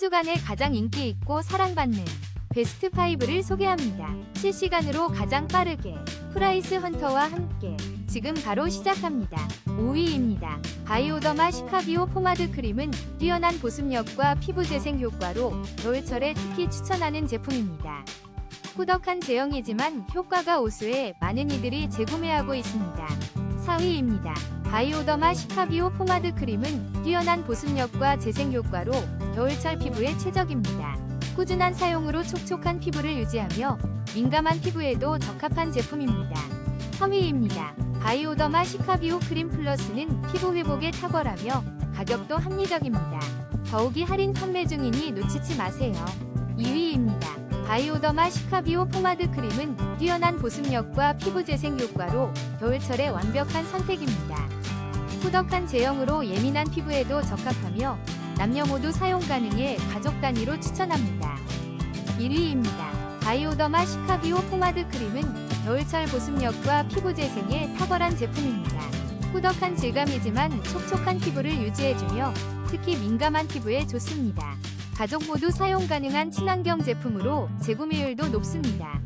주간에 가장 인기 있고 사랑받는 베스트 5를 소개합니다. 실시간으로 가장 빠르게 프라이스 헌터와 함께 지금 바로 시작합니다. 5위입니다. 바이오더마 시카비오 포마드 크림은 뛰어난 보습력과 피부 재생 효과로 겨울철에 특히 추천하는 제품입니다. 꾸덕한 제형이지만 효과가 우수해 많은 이들이 재구매하고 있습니다. 4위입니다. 바이오더마 시카비오 포마드 크림은 뛰어난 보습력과 재생 효과로 겨울철 피부에 최적입니다. 꾸준한 사용으로 촉촉한 피부를 유지하며 민감한 피부에도 적합한 제품입니다. 3위입니다. 바이오더마 시카비오 크림 플러스는 피부 회복에 탁월하며 가격도 합리적입니다. 더욱이 할인 판매 중이니 놓치지 마세요. 2위입니다. 바이오더마 시카비오 포마드 크림은 뛰어난 보습력과 피부 재생 효과로 겨울철에 완벽한 선택입니다. 꾸덕한 제형으로 예민한 피부에도 적합하며 남녀 모두 사용 가능해 가족 단위로 추천합니다. 1위입니다. 바이오더마 시카비오 포마드 크림은 겨울철 보습력과 피부 재생에 탁월한 제품입니다. 꾸덕한 질감이지만 촉촉한 피부를 유지해주며 특히 민감한 피부에 좋습니다. 가족 모두 사용 가능한 친환경 제품으로 재구매율도 높습니다.